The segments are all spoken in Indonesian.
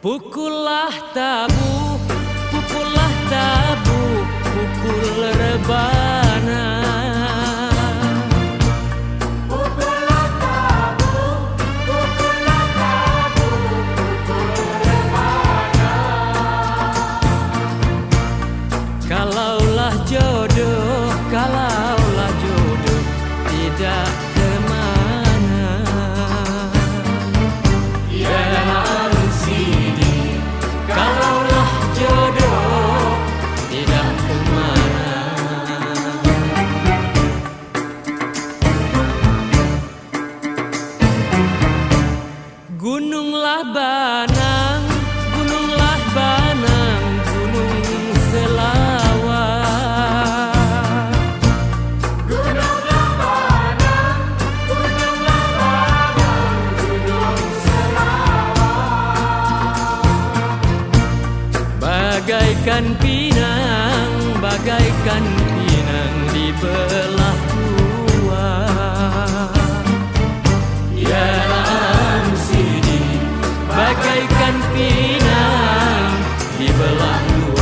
Pukullah tabu, pukullah tabu, pukul rebana. Pukullah tabu, pukullah tabu, pukul rebana. Kalaulah jodoh, Gununglah Banang, gununglah Banang, gunung selawat. gununglah Banang, gununglah Banang, gunung Bagaikan pinang, bagaikan pinang you.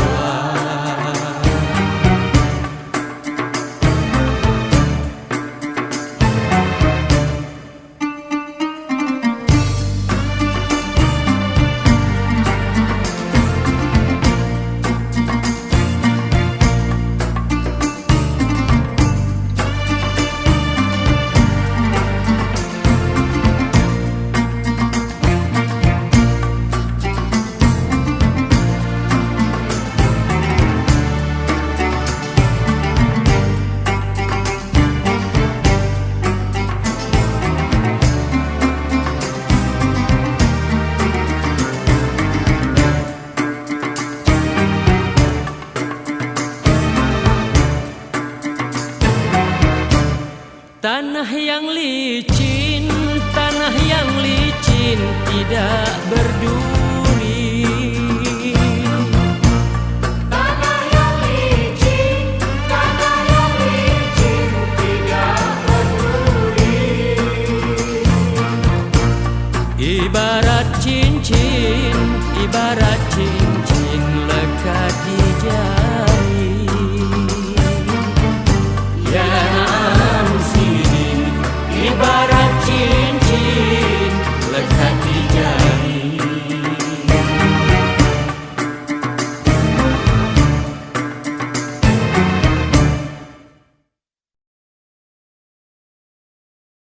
Tanah yang licin, tanah yang licin tidak berduri. Tanah yang licin, tanah yang licin tidak berduri. Ibarat cincin, ibarat cincin.